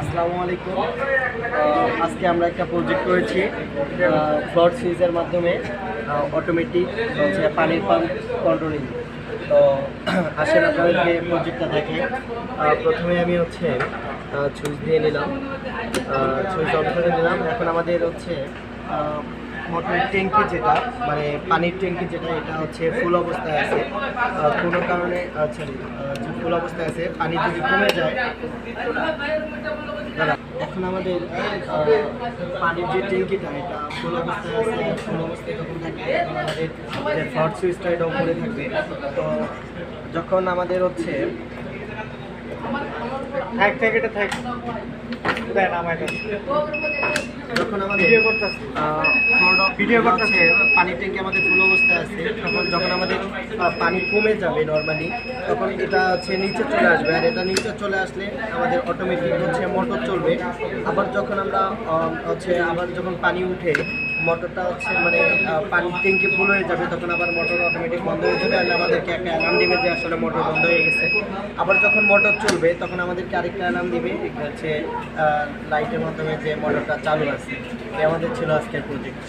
আসসালামু আলাইকুম। আজকে আমরা একটা প্রজেক্ট করেছি ফ্লড সিরিজের মাধ্যমে অটোমেটিক হচ্ছে পানির পাম্প কন্ট্রোলিং তো, আসেন আপনাদেরকে প্রজেক্টটা দেখে। প্রথমে আমি হচ্ছে সুইচ দিয়ে নিলাম। সুইচ অন নিলাম। এখন আমাদের হচ্ছে মোটরের ট্যাঙ্কি যেটা মানে পানির ট্যাঙ্কি যেটা, এটা হচ্ছে ফুল অবস্থায় আছে। কোনো কারণে সরি ফুল অবস্থায় আছে, পানি যদি কমে যায় এখন আমাদের পানির যে ট্যাঙ্কিটা এটা ফুল অবস্থায় আছে ফুল অবস্থায় যখন থাকবে আমাদের যে সুইচটা এটা উপরে থাকবে। তো যখন আমাদের হচ্ছে থাক থাক এটা থাক। যখন আমাদের ভিডিও করতেছি। ভিডিও করতেছে। পানি ট্যাঙ্কি আমাদের ফুল অবস্থায় আছে তখন যখন আমাদের পানি কমে যাবে নর্মালি তখন এটা হচ্ছে নিচে চলে আসবে। আর এটা নিচে চলে আসলে আমাদের অটোমেটিক হচ্ছে মোটর চলবে। আবার যখন আমরা হচ্ছে আবার যখন পানি উঠে মোটরটা হচ্ছে মানে পানির ট্যাঙ্কি ফুল হয়ে যাবে, তখন আবার মোটর অটোমেটিক বন্ধ হয়ে যাবে। আর আমাদেরকে একটা অ্যালার্ম দেবে যে আসলে মোটর বন্ধ হয়ে গেছে। আবার যখন মোটর চলবে, তখন আমাদেরকে আরেকটা অ্যালার্ম দিবে হচ্ছে লাইটের মাধ্যমে যে মোটরটা চালু আছে। আমাদের ছিল আজকের প্রজেক্ট